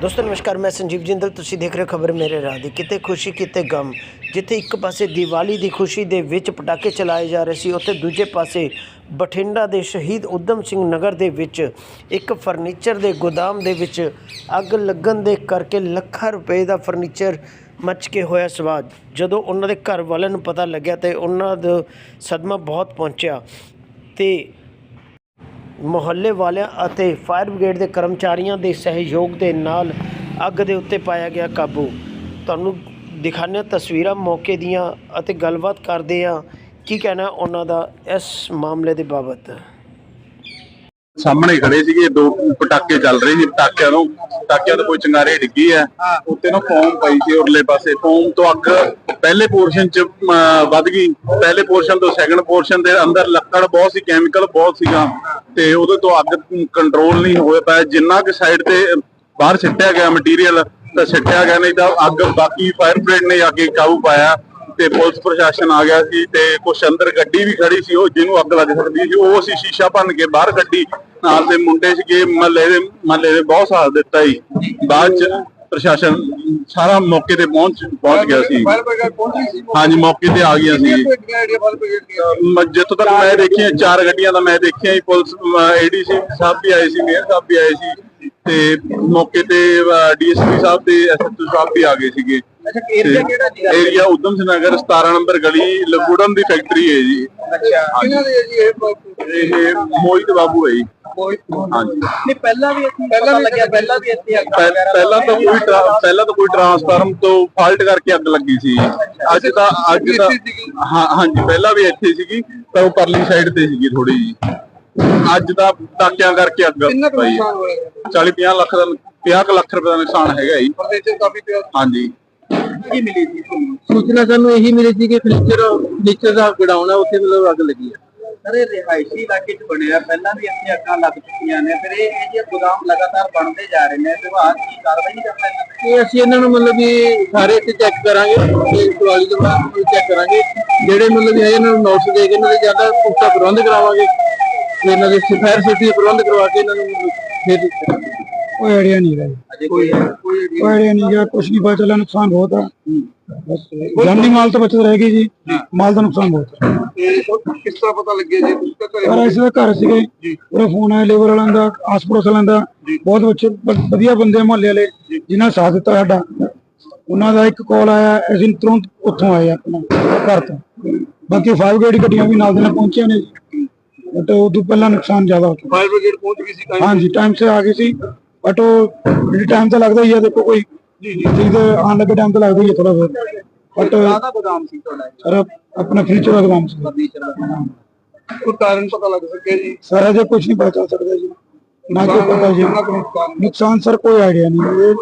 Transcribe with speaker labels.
Speaker 1: ਦੋਸਤੋ ਨਮਸਕਾਰ ਮੈਂ ਸੰਜੀਵ ਜਿੰਦਲ ਤੁਸੀਂ ਦੇਖ ਰਹੇ ਹੋ ਖਬਰ ਮੇਰੇ ਰਾਹ ਦੀ ਕਿਤੇ ਖੁਸ਼ੀ ਕਿਤੇ ਗਮ ਜਿੱਥੇ ਇੱਕ ਪਾਸੇ ਦੀਵਾਲੀ ਦੀ ਖੁਸ਼ੀ ਦੇ ਵਿੱਚ ਪਟਾਕੇ ਚਲਾਏ ਜਾ ਰਹੇ ਸੀ, ਉੱਥੇ ਦੂਜੇ ਪਾਸੇ ਬਠਿੰਡਾ ਦੇ ਸ਼ਹੀਦ ਉਦਮ ਸਿੰਘ ਨਗਰ ਦੇ ਵਿੱਚ ਇੱਕ ਫਰਨੀਚਰ ਦੇ ਗੋਦਾਮ ਦੇ ਵਿੱਚ ਅੱਗ ਲੱਗਣ ਦੇ ਕਰਕੇ ਲੱਖਾਂ ਰੁਪਏ ਦਾ ਫਰਨੀਚਰ ਮੱਚ ਕੇ ਹੋਇਆ ਸਵਾਦ। ਜਦੋਂ ਉਹਨਾਂ ਦੇ ਘਰ ਵਾਲਿਆਂ ਨੂੰ ਪਤਾ ਲੱਗਿਆ ਤੇ ਉਹਨਾਂ ਦਾ ਸਦਮਾ ਬਹੁਤ ਪਹੁੰਚਿਆ ਤੇ ਮੁਹੱਲੇ ਵਾਲਿਆਂ ਅਤੇ ਫਾਇਰ ਬ੍ਰਿਗੇਡ ਦੇ ਕਰਮਚਾਰੀਆਂ ਦੇ ਸਹਿਯੋਗ ਦੇ ਨਾਲ ਅੱਗ ਦੇ ਉੱਤੇ ਪਾਇਆ ਗਿਆ ਕਾਬੂ। ਤੁਹਾਨੂੰ ਦਿਖਾਉਂਦੇ ਤਸਵੀਰਾਂ ਮੌਕੇ ਦੀਆਂ ਅਤੇ ਗੱਲਬਾਤ ਕਰਦੇ ਹਾਂ ਕੀ ਕਹਿਣਾ ਉਹਨਾਂ ਦਾ ਇਸ ਮਾਮਲੇ ਦੇ ਬਾਬਤ।
Speaker 2: ਸਾਹਮਣੇ ਖੜੇ ਸੀਗੇ, ਦੋ ਪਟਾਕੇ ਚੱਲ ਰਹੇ ਸੀ ਪਟਾਕਿਆਂ ਨੂੰ ਪਟਾਕਿਆਂ ਤੋਂ ਕੋਈ ਚੰਗਾਰੇ ਡਿੱਗੀ ਆ ਉੱਤੇ ਨਾ ਫੋਮ ਪਈ ਸੀ ਉਰਲੇ ਪਾਸੇ। ਫੋਮ ਤੋਂ ਅੱਗ ਪਹਿਲੇ ਪੋਰਸ਼ਨ ਚ ਵੱਧ ਗਈ। ਪਹਿਲੇ ਪੋਰਸ਼ਨ ਤੋਂ ਸੈਕੰਡ ਪੋਰਸ਼ਨ ਦੇ ਅੰਦਰ ਲੱਕੜ ਬਹੁਤ ਸੀ ਕੈਮੀਕਲ ਬਹੁਤ ਸੀਗਾ। ਤੇ ਉਹਦੇ ਤੋਂ ਅੱਗ ਕੰਟਰੋਲ ਨਹੀਂ ਹੋਇਆ ਪਾਇਆ ਜਿੰਨਾ ਕਿ ਸਾਈਡ ਤੇ ਬਾਹਰ ਸਿੱਟਿਆ ਗਿਆ ਮਟੀਰੀਅਲ ਤਾਂ ਸਿੱਟਿਆ ਗਿਆ ਨਹੀਂ ਤਾਂ ਅੱਗ ਬਾਕੀ ਫਾਇਰ ਬ੍ਰਿਗੇਡ ਨੇ ਆ ਕੇ ਕਾਬੂ ਪਾਇਆ ਤੇ ਪੁਲਿਸ ਪ੍ਰਸ਼ਾਸਨ ਆ ਗਿਆ ਸੀ ਤੇ ਕੁਛ ਅੰਦਰ ਗੱਡੀ ਵੀ ਖੜੀ ਸੀ ਉਹ ਜਿਹਨੂੰ ਅੱਗ ਲੱਗ ਸਕਦੀ ਸੀ ਉਹ ਅਸੀਂ ਸ਼ੀਸ਼ਾ ਭੰਨ ਕੇ ਬਾਹਰ ਕੱਢੀ। ਨਾਲ ਦੇ ਮੁੰਡੇ ਸੀਗੇ ਮਹੱਲੇ ਦੇ ਮਹੱਲੇ ਦੇ ਬਹੁਤ ਸਾਥ ਦਿੱਤਾ ਜੀ। ਬਾਅਦ ਚ ਪ੍ਰਸ਼ਾਸਨ ਸਾਰਾ ਮੌਕੇ ਤੇ ਪਹੁੰਚ ਪਹੁੰਚ ਗਿਆ ਸੀ।
Speaker 3: ਸੀ?
Speaker 2: ਹਾਂਜੀ ਮੌਕੇ ਤੇ ਆ ਗਿਆ ਸੀ। ਜਿੱਥੋਂ ਤੱਕ ਮੈਂ ਦੇਖੀਆਂ ਚਾਰ ਗੱਡੀਆਂ ਦਾ ਮੈਂ ਦੇਖਿਆ ਜੀ ਪੁਲਿਸ ਏਡੀਸੀ ਸਾਹਿਬ ਵੀ ਆਏ ਸੀ ਮੇਅਰ ਸਾਹਿਬ ਵੀ ਆਏ ਸੀ। ਤੇ ਮੌਕੇ ਤੇ ਡੀਐਸਪੀ ਸਾਹਿਬ ਤੇ ਐਸਐਚਓ ਸਾਹਿਬ ਵੀ ਆ ਗਏ ਸੀਗੇ।
Speaker 3: ਅੱਛਾ ਏਰੀਆ ਕਿਹੜਾ ਜੀ
Speaker 2: ਏਰੀਆ ਉਦਮ ਸਿੰਘ ਨਗਰ 17 ਨੰਬਰ ਗਲੀ ਲਗੂੜਨ ਦੀ ਫੈਕਟਰੀ ਹੈ ਜੀ।
Speaker 3: ਅੱਛਾ ਕਿਹਨਾਂ ਦੇ ਜੀ ਇਹ
Speaker 2: ਮੋਹਿਤ ਬਾਬੂ ਹੈ ਜੀ।
Speaker 3: ਨਹੀਂ ਪਹਿਲਾਂ ਵੀ ਇੱਥੇ ਪਹਿਲਾਂ ਵੀ ਲੱਗਿਆ ਪਹਿਲਾਂ ਵੀ ਇੱਥੇ
Speaker 2: ਪਹਿਲਾਂ ਤਾਂ ਕੋਈ ਪਹਿਲਾਂ ਤਾਂ ਕੋਈ ਟਰਾਂਸਫਾਰਮ ਤੋਂ ਫਾਲਟ ਕਰਕੇ ਅੱਗ ਲੱਗੀ ਸੀ। ਅੱਜ ਤਾਂ ਅੱਜ ਤਾਂ ਹਾਂ ਹਾਂਜੀ ਪਹਿਲਾਂ ਵੀ ਇੱਥੇ ਸੀਗੀ ਪਰ ਉਹ ਪਰਲੀ ਸਾਈਡ ਤੇ ਸੀਗੀ ਥੋੜੀ ਜੀ ਅੱਜ ਤਾਂ ਟਾਕਿਆਂ ਕਰਕੇ ਅੱਗ ਪਈ
Speaker 3: ਨੁਕਸਾਨ ਹੋਇਆ
Speaker 2: 40 50 ਲੱਖ ਦਾ 50 ਲੱਖ ਰੁਪਏ ਦਾ ਨੁਕਸਾਨ ਹੈਗਾ ਜੀ।
Speaker 3: ਫਰਨੀਚਰ ਕਾਫੀ ਪਿਆ।
Speaker 2: ਹਾਂਜੀ।
Speaker 3: ਕੀ ਮਿਲੀ ਸੀ ਤੁਹਾਨੂੰ?
Speaker 4: ਸੂਚਨਾ ਸਾਨੂੰ ਇਹੀ ਮਿਲੀ ਸੀ ਕਿ ਫਰਨੀਚਰ ਫਰਨੀਚਰ ਦਾ ਹੈ ਉੱਥੇ ਮਤਲਬ ਅੱਗ ਲੱਗੀ ਹੈ
Speaker 3: ਸਰ ਇਹ ਰਿਹਾਇਸ਼ੀ ਇਲਾਕੇ 'ਚ ਬਣਿਆ। ਪਹਿਲਾਂ ਵੀ ਇੱਥੇ ਅੱਗਾਂ ਲੱਗ ਚੁੱਕੀਆਂ ਨੇ ਫਿਰ ਇਹ ਇਹ ਜਿਹੇ ਗੋਦਾਮ ਲਗਾਤਾਰ ਬਣਦੇ ਜਾ ਰਹੇ ਨੇ ਵਿਭਾਗ ਕੀ ਕਾਰਵਾਈ ਕਰਦਾ ਤੇ?
Speaker 4: ਇਹ ਅਸੀਂ ਇਹਨਾਂ ਨੂੰ ਮਤਲਬ ਵੀ ਸਾਰੇ ਇੱਥੇ ਚੈੱਕ ਕਰਾਂਗੇ ਤੇ ਦਿਵਾਲੀ ਤੋਂ ਬਾਅਦ ਚੈੱਕ ਕਰਾਂਗੇ। ਜਿਹੜੇ ਮਤਲਬ ਵੀ ਹੈ ਇਹਨਾਂ ਨੂੰ ਨੋਟਿਸ ਦੇ ਕੇ ਇਹਨਾਂ ਦੇ ਜ਼ਿਆਦਾ ਪੁਖਤਾ ਪ੍ਰਬੰਧ ਕਰਾਵਾਂਗੇ। ਤੇ ਇਹਨਾਂ ਦੇ ਫਾਇਰ ਸੇਫਟੀ ਪ੍ਰਬੰਧ ਕਰਵਾ ਕੇ ਇਹਨਾਂ ਨੂੰ ਫਿਰ
Speaker 5: ਕੋਈ ਆਈਡੀਆ ਨਹੀਂ ਹੈ।
Speaker 3: ਅਜੇ ਕੋਈ ਕੋਈ
Speaker 5: ਕੋਈ ਆਈਡੀਆ ਨਹੀਂ ਹੈ। ਕੁਝ ਨਹੀਂ ਪਤਾ ਚੱਲਿਆ ਨੁਕਸਾਨ ਬਹੁਤ ਬਸ ਜਾਨੀ ਮਾਲ ਤਾਂ ਬਚਤ ਰਹਿ ਗਈ ਜੀ। ਮਾਲ ਦਾ ਨੁਕਸਾਨ ਬਹੁਤ
Speaker 3: ਤੇ ਕਿਸ ਤਰ੍ਹਾਂ ਪਤਾ ਲੱਗਿਆ ਜੀ? ਤੁਸੀਂ ਘਰੇ
Speaker 5: ਇਸ ਦਾ ਘਰ ਸੀਗੇ। ਉਹਦਾ ਫੋਨ ਆਇਆ ਲੇਬਰ ਵਾਲਿਆਂ ਦਾ ਆਸ ਪੜੋਸ ਵਾਲਿਆਂ ਦਾ। ਬਹੁਤ ਬੱਚੇ ਵਧੀਆ ਬੰਦੇ ਮੁਹੱਲੇ ਵਾਲੇ ਜਿਨ੍ਹਾਂ ਸਾਥ ਦਿੱਤਾ ਸਾਡਾ। ਉਹਨਾਂ ਦਾ ਇੱਕ ਕਾਲ ਆਇਆ ਅਸੀਂ ਤੁਰੰਤ ਉੱਥੋਂ ਆਏ ਆਪਣਾ ਘਰ ਤੋਂ। ਬਾਕੀ ਫਾਈਵ ਗੇਟ ਗੱਡੀਆਂ ਵੀ ਨਾਲ ਦੇ ਨਾਲ ਪਹੁੰਚੀਆਂ ਨੇ ਬਟ ਉਦੋਂ ਪਹਿਲਾਂ ਨੁਕਸਾਨ ਜ਼ਿਆਦਾ ਹੋ ਚੁੱਕਾ।
Speaker 3: ਫਾਇਰ ਬ੍ਰਿਗੇਡ ਪਹੁੰਚ ਗਈ ਸੀ ਟਾਈਮ
Speaker 5: ਹਾਂਜੀ ਟਾਈਮ ਸੇ ਆ ਗਈ ਸੀ। ਬਟ ਉਹ ਜਿਹੜੀ ਟਾਈਮ ਤਾਂ ਲੱਗਦਾ ਹੀ ਹੈ ਦੇਖੋ ਕੋਈ ਜੀ ਜੀ ਚੀਜ਼ ਦੇ ਆਉਣ ਲੱਗੇ ਟਾਈਮ ਤਾਂ ਲੱਗਦਾ ਹੀ ਹੈ ਥੋੜਾ ਬਹੁਤ। ਬਟ
Speaker 3: ਕਾਹਦਾ ਗੋਦਾਮ ਸੀ ਤੁਹਾਡਾ
Speaker 5: ਸਰ ਆਪਣਾ ਫਿਊਚਰ ਦਾ ਕੰਮ ਸੀ।
Speaker 3: ਫਰਨੀਚਰ ਦਾ। ਕੋਈ ਕਾਰਨ ਪਤਾ ਲੱਗ ਸਕਿਆ ਜੀ?
Speaker 5: ਸਰ ਅਜੇ ਕੁਝ ਨਹੀਂ ਪਤਾ ਚੱਲ ਸਕਦਾ ਜੀ। ਨਾ ਕੋਈ ਪਤਾ ਜੀ।
Speaker 3: ਨੁਕਸਾਨ?
Speaker 5: ਨੁਕਸਾਨ ਸਰ ਕੋਈ ਆਈਡੀਆ ਨਹੀਂ। ਇਹ